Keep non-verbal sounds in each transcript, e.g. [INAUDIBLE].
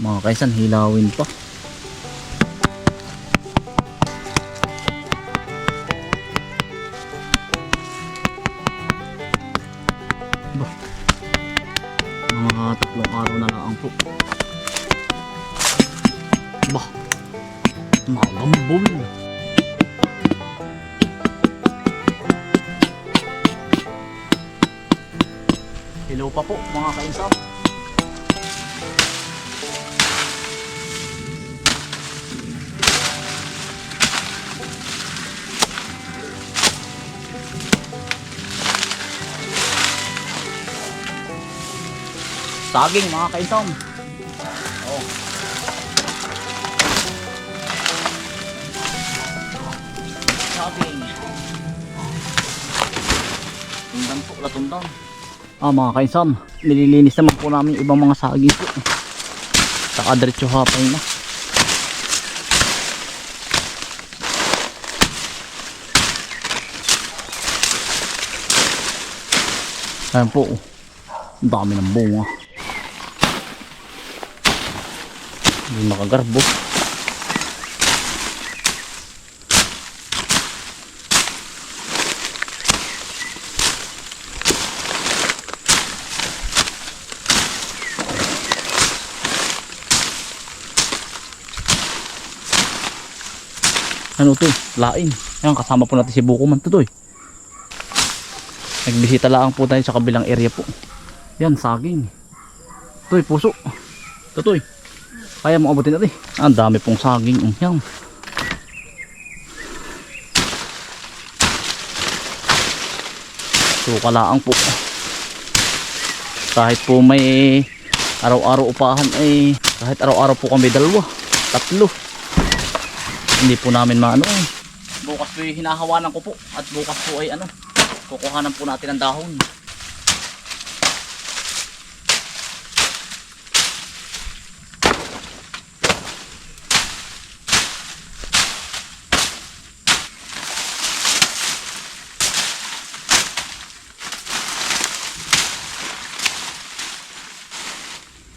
Mga kaisan, hilawin pa. Saging mga kainsan. Oh. Saging. Tundan po, latundan. Ah mga kainsan, nililinis naman po namin ibang mga saging po. Saka diretso hapay na. Ayan po. oh. Ang dami ng bunga. Hindi makagarbo. Ano to? Lain. Ayan, kasama po natin si Bukuman to to eh. Nagbisita lang po tayo sa kabilang area po. Yan, saging. Toy, puso. Totoy. Kaya mo abutin natin. Ah, Ang dami pong saging. Um, yan. Sukalaan po. Kahit po may araw-araw upahan ay kahit araw-araw po kami dalawa, tatlo. Hindi po namin maano eh. Bukas po hinahawanan ko po at bukas po ay ano, kukuhanan po natin ng dahon.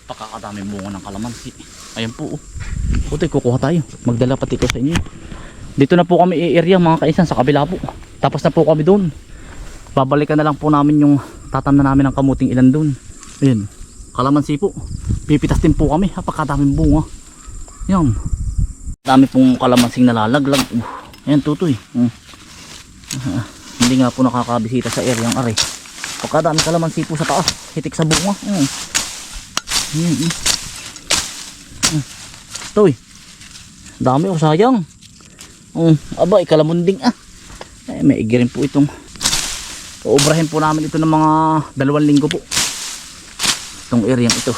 Pakakadaming bunga ng kalamansi. Ayan po. Oh. Puti, kukuha tayo. Magdala pati ko sa inyo. Dito na po kami i-area mga kaisan sa kabila po. Tapos na po kami doon. Babalikan na lang po namin yung tatam na namin ng kamuting ilan doon. Ayan. Kalamansi po. Pipitas din po kami. Napakadaming bunga. Yan. Dami pong kalamansing nalalaglag. Uh, ayan tutoy. Uh. [LAUGHS] Hindi nga po nakakabisita sa area ang aray. Pagkadami kalamansi po sa taas. Hitik sa bunga. Uh. -hmm. Toy. Dami oh sayang. Um, aba, ikalamunding ah. Eh, may igirin po itong Uubrahin po namin ito ng mga dalawang linggo po. Itong area ito.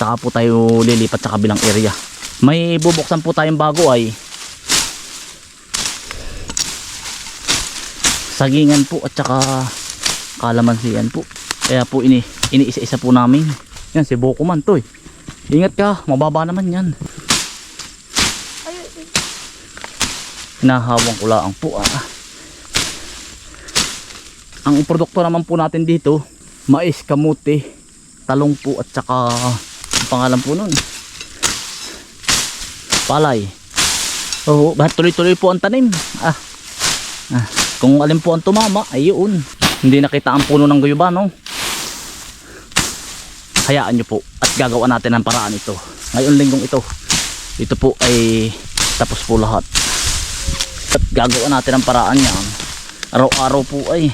Saka po tayo lilipat sa kabilang area. May bubuksan po tayong bago ay sagingan po at saka kalamansiyan po. Kaya po ini iniisa-isa po namin. Yan si Boko man to eh. Ingat ka, mababa naman yan. Hinahawang ko lang po ah. Ang produkto naman po natin dito, mais, kamuti, talong po at saka ang pangalan po nun. Palay. Oh, tuloy-tuloy po ang tanim. Ah. ah. Kung alin po ang tumama, ay yun. Hindi nakita ang puno ng guyuba, no? Hayaan nyo po at gagawa natin ang paraan ito. Ngayon linggong ito ito po ay tapos po lahat. At gagawa natin ang paraan yan. Araw-araw po ay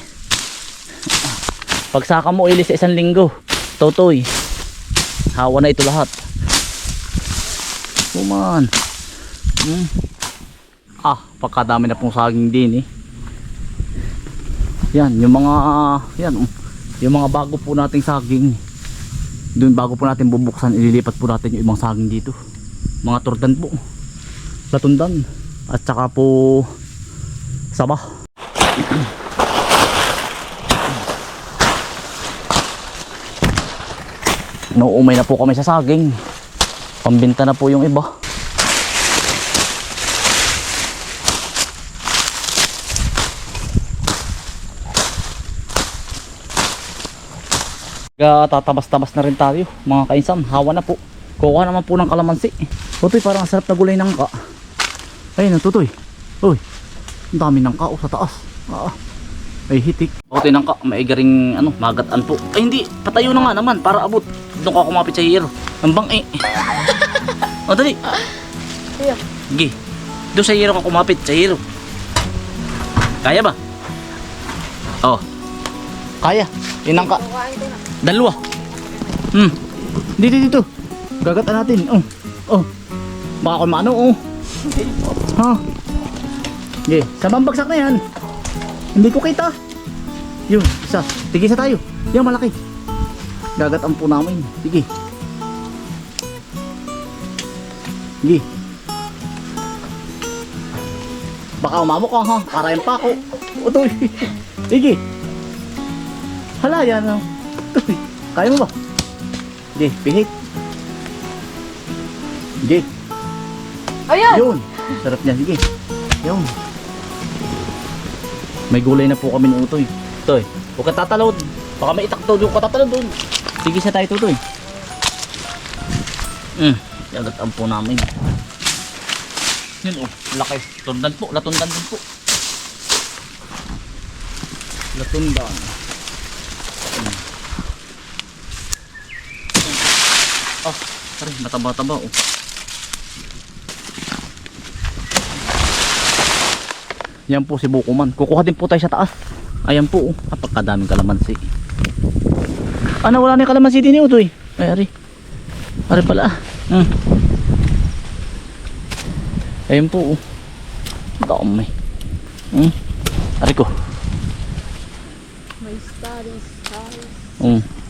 pagsaka mo ilis sa isang linggo totoy hawa na ito lahat. Kuman hmm. ah pagkadami na pong saging din eh. Yan yung mga yan yung mga bago po nating saging doon bago po natin bubuksan ililipat po natin yung ibang saging dito. Mga turdan po. Latundan. At saka po saba. Nauumay na po kami sa saging. Pambinta na po yung iba tatabas-tabas na rin tayo, mga kainsan. Hawa na po. Kukuha naman po ng kalamansi. Tutoy, parang ang sarap na gulay ng ka. Ayun, tutoy. Uy, ang dami ng kao sa taas. Ah, ay hitik. Tutoy ng ka, maigaring ano, magataan po. Ay hindi, patayo na nga naman para abot. Doon ka kumapit sa hero. Ang bang eh. [LAUGHS] o dali. Sige. Doon sa hero ka kumapit, sa hero. Kaya ba? Oh. Kaya. Inang ka. Dalawa. Hmm. Dito, dito. Gagataan natin. Oh. Oh. Baka kung maano, oh. Ha? Okay. Sa bagsak na yan. Hindi ko kita. Yun, isa. Tigisa tayo. Yan, malaki. Gagataan po namin. Sige. Sige. Baka umamo ka ha. Para yung pako. Utoy. [LAUGHS] Sige. Hala, yan. Oh. Utoy. Kaya mo ba? Sige, pihit. Sige. Ayan! Yun. Sarap niya. Sige. Yun. May gulay na po kami ng utoy. Utoy. Huwag ka tatalon. Baka may itak to. Huwag ka tatalon doon. Sige sa tayo tutoy. Hmm. Yagat ang po namin. Yun oh. Laki. Tundan po. Latundan din po. Latundan. Hmm. Oh. Sorry. Mataba-taba oh. Yan po si Bukuman. Kukuha din po tayo sa taas. Ayan po. Oh. Napakadaming kalamansi. Ano wala na yung kalamansi din yung utoy. Ay ari. Ari pala. Hmm. Ayan po. Oh. Dami. Hmm. Ari ko. May studies, studies. Hmm.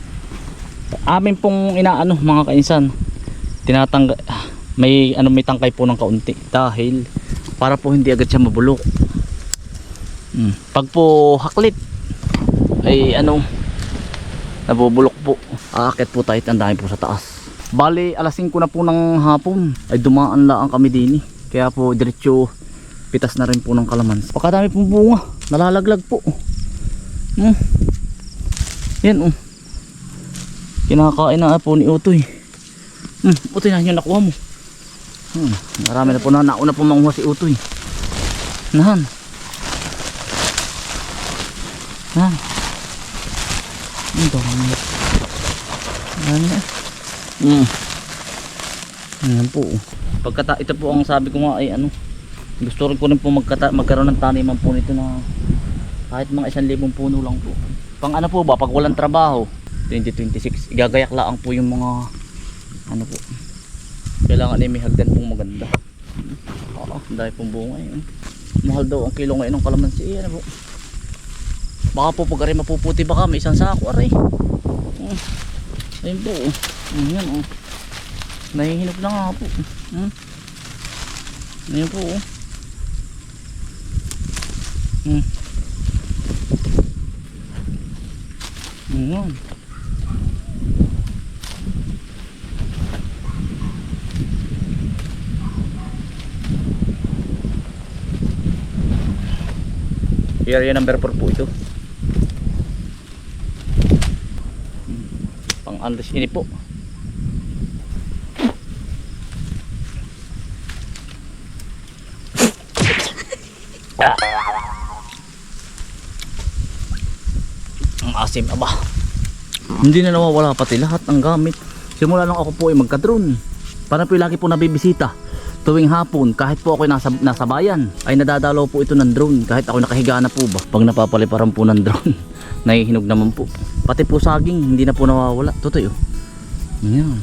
Amin pong inaano mga kainsan. Tinatangga may ano may tangkay po ng kaunti dahil para po hindi agad siya mabulok. Hmm. Pag po haklit ay ano nabubulok po. Aakit po tayo ang dami po sa taas. Bali alas 5 na po ng hapon ay dumaan lang kami din eh. Kaya po diretso pitas na rin po ng kalamansi. Pakadami pong bunga. Nalalaglag po. Hmm. Yan oh. Kinakain na po ni Utoy. Hmm, Utoy na yun nakuha mo. Hmm, marami na po na nauna po manguha si Utoy. Nahan. Nahan. Ang dami. Ano na? Hmm. Ayan po. Pagkata ito po ang sabi ko nga ay ano. Gusto rin ko rin po magkata, magkaroon ng taniman po nito na kahit mga isang libong puno lang po. Pang ano po ba, pag walang trabaho, 2026, igagayak lang po yung mga ano po. Kailangan ay may hagdan pong maganda. Oo, dahil pong bunga eh. Mahal daw ang kilo ngayon ng kalamansi. Ano po. Baka po pag aray mapuputi baka may isang sako aray. Hmm. Ayun po. oh. Yan oh. Nahihinap na nga po. Hmm. Ayun po oh. Hmm. Area number 4 po ito. Pang unless ini po. Ang asim aba. Hindi na nawawala pati lahat ng gamit. Simula nung ako po ay magka-drone. Parang po lagi po nabibisita. Tuwing hapon, kahit po ako nasa, nasa bayan, ay nadadalaw po ito ng drone. Kahit ako nakahiga na po ba. Pag napapaliparan po ng drone, [LAUGHS] nahihinog naman po. Pati po saging, hindi na po nawawala. Totoo yun. Yan.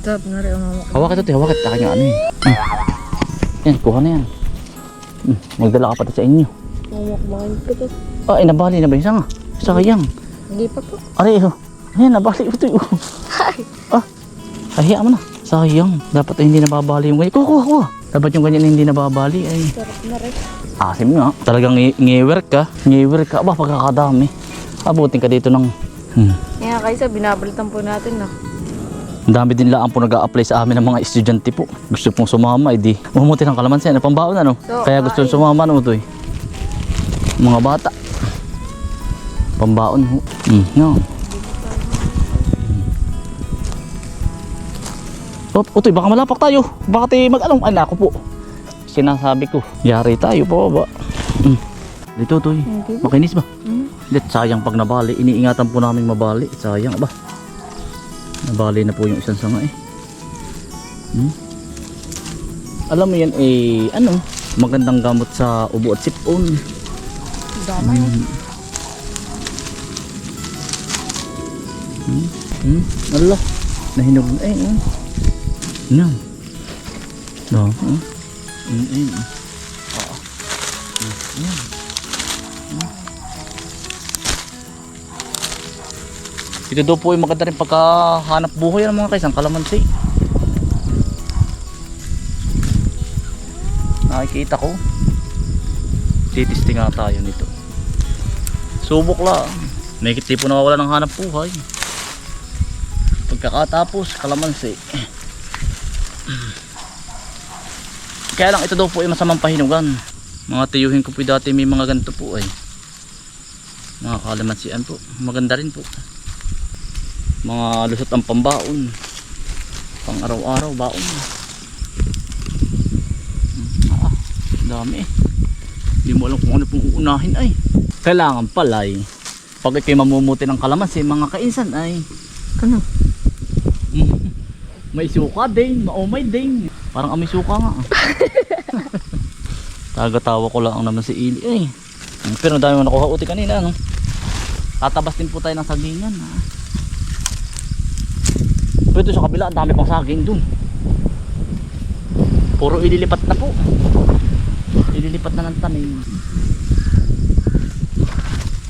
Sarap na rin ko. Hawak ito, hawak ito. Akin yung ano yun. Hmm. Yan, kuha na yan. Hmm. Magdala ka pati sa inyo. Mamakbahin ko to. Ah, nabali na ba yung sanga? Sayang. Hindi pa po. Aray, oh. Ayan, nabali ito. Oh. ah, ahiya mo na. Sayang. Dapat ay hindi nababali yung ganyan. Kuha, kuha, kuha. Dapat yung ganyan hindi nababali ay Sarap na rin. asim nga. Talagang ngiwer ka. Ngiwer ka. Aba, pagkakadami. Abutin ka dito ng... Hmm. Kaya kaysa binabalitan po natin na. Ang dami din lang po nag apply sa amin ng mga estudyante po. Gusto pong sumama, edi umuti ng kalamansi. Ano, pambaon ano? So, Kaya gusto kain. sumama no to eh. Mga bata. Pambaon. Hmm, no. Oh, utoy, baka malapak tayo. Baka tayo mag-along. Ay, naku po. Sinasabi ko, yari tayo pa ba? Mm. Dito, utoy. Po. Makinis ba? Hmm? Let, sayang pag nabali. Iniingatan po namin mabali. Sayang ba? Nabali na po yung isang sanga eh. Hmm? Alam mo yan eh, ano, magandang gamot sa ubo at sipon. Damay. Hmm. Hmm? Hmm? Ala, nahinog na eh. Oh. Yan. No. Oh. Oo. Hmm, yan. Hmm. Ito daw po yung maganda rin pagkahanap buhay ng mga kaisang kalamansi. Nakikita ko. Titisting nga tayo nito. Subok lang. May tipo nawawala ng hanap buhay. Pagkakatapos, kalamansi. Kaya lang ito daw po ay masamang pahinugan. Mga tiyuhin ko po dati may mga ganito po ay. Mga kalamansian po. Maganda rin po. Mga lusot ang pambaon. Pang araw-araw baon. Ah, dami eh. Hindi mo alam kung ano pong uunahin ay. Kailangan pala ay pag ikay mamumuti ng kalamansi, mga kainsan ay Ano? May suka din, maumay din. Parang amoy suka nga. [LAUGHS] Tagatawa ko lang naman si Ili. Mm, Pero dami mo nakuha uti kanina no. Tatabas din po tayo ng sagingan ha. Doon sa kabila, ang dami pang saging dun. Puro ililipat na po. Ililipat na ng tanim.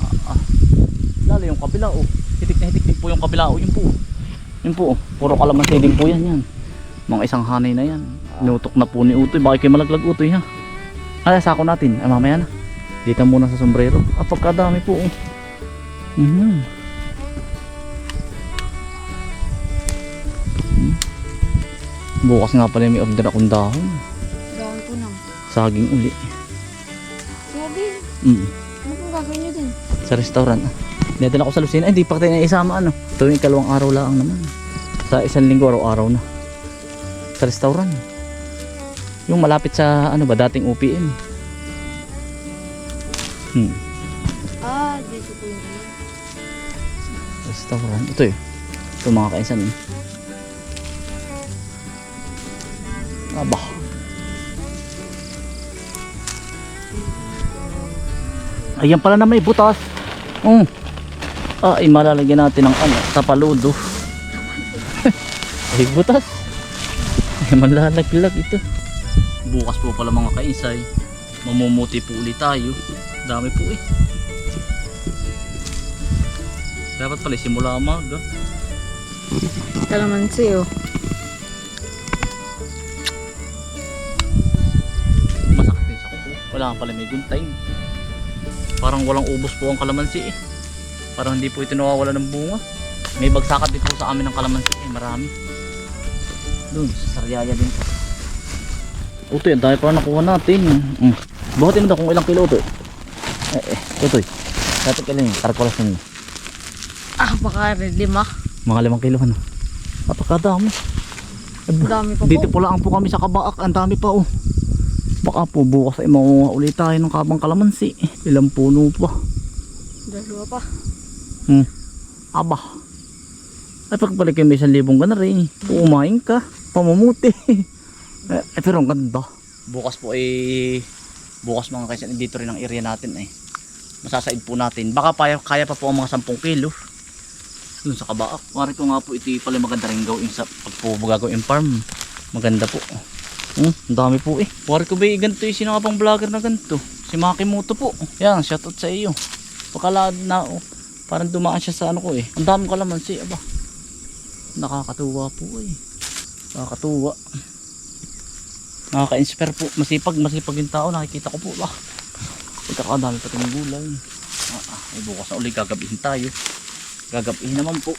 Ah, ah. Lalo yung kabila oh. Hitik na hitik din po yung kabila oh. Yun po. Yun po. Puro kalamansi din po yan yan. Mga isang hanay na yan. Inutok na po ni Utoy. Bakit kayo malaglag Utoy ha? Ay, sako natin. Ay, mamaya na. Dito muna sa sombrero. Ah, pagkadami po oh. Mhm. Hmm. Bukas nga pala may order akong dahon. Dami po nang. Saging uli. Grabe. Mm. Ano pong gagawin niyo din? Sa restaurant. Ah. Dinadala ko sa Lucena. Ay, hindi pa tayo na isama ano. Tuwing ikalawang araw lang naman. Sa isang linggo araw-araw na. Sa restaurant. Yung malapit sa ano ba, dating UPM. Hmm. Ah, dito po yun. Restaurant. Ito eh. Ito mga kainsan. eh. Aba. Ayan pala na may butas. Oh. Ah, ay malalagyan natin ng ano, tapaludo. [LAUGHS] ay butas. Ay malalaglag ito. Bukas po pala mga kainsay. Mamumuti po ulit tayo. Dami po eh. Dapat pala simula umaga. Kalamansi oh. Masakit din sa kuko. Wala pala may good time. Parang walang ubos po ang kalamansi eh. Parang hindi po ito nawawala ng bunga. May bagsakat din po sa amin ng kalamansi eh. Marami. Doon, sa Sariaya din po. Uto yan, dami pa nakuha natin. Mm. Buhatin mo daw kung ilang kilo ito. Eh, eh, ito eh. Dati kailan yun, karkulas ninyo. Ah, baka lima. Mga limang kilo ano. Napakadami. Ang dami pa po. Dito po lang po kami sa kabaak. Ang dami pa oh. Baka po bukas ay makuha ulit tayo ng kabang kalamansi. Ilang puno pa. Dalawa pa. Hmm. Aba. Ay pagbalik kayo may isang libong ka na rin. Umain ka. Pamumuti. [LAUGHS] eh, eh, pero ang ganda. Bukas po ay bukas mga kaisan dito rin ang area natin eh. Masasaid po natin. Baka kaya, kaya pa po ang mga 10 kilo. Dun sa kabaak. Mari ko nga po ito pala maganda rin gawin sa pag po gagawin farm. Maganda po. Hmm, ang dami po eh. Mari ko ba eh, ganito yung sinakapang vlogger na ganito. Si Makimoto po. Yan, shoutout sa iyo. Pakala na oh. Parang dumaan siya sa ano ko eh. Ang dami kalamansi. Aba. Nakakatuwa po eh. Nakakatuwa. Nakaka-inspire po. Masipag, masipag yung tao. Nakikita ko po ba. Pagkakadami pati ng gulay. Ah, ah, ay bukas na ulit gagabihin tayo. Gagabihin naman po.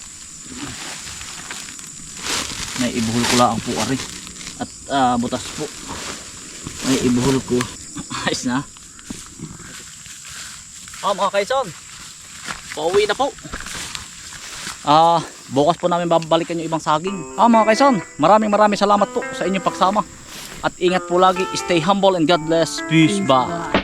May ibuhol ko lang po ari. At ah, butas po. May ibuhol ko. [LAUGHS] Ayos na. Ah mga kaison. Pauwi na po. Ah, Bukas po namin babalikan yung ibang saging. Ah mga kaisan, maraming maraming salamat po sa inyong pagsama. At ingat po lagi, stay humble and God bless. Peace, bye.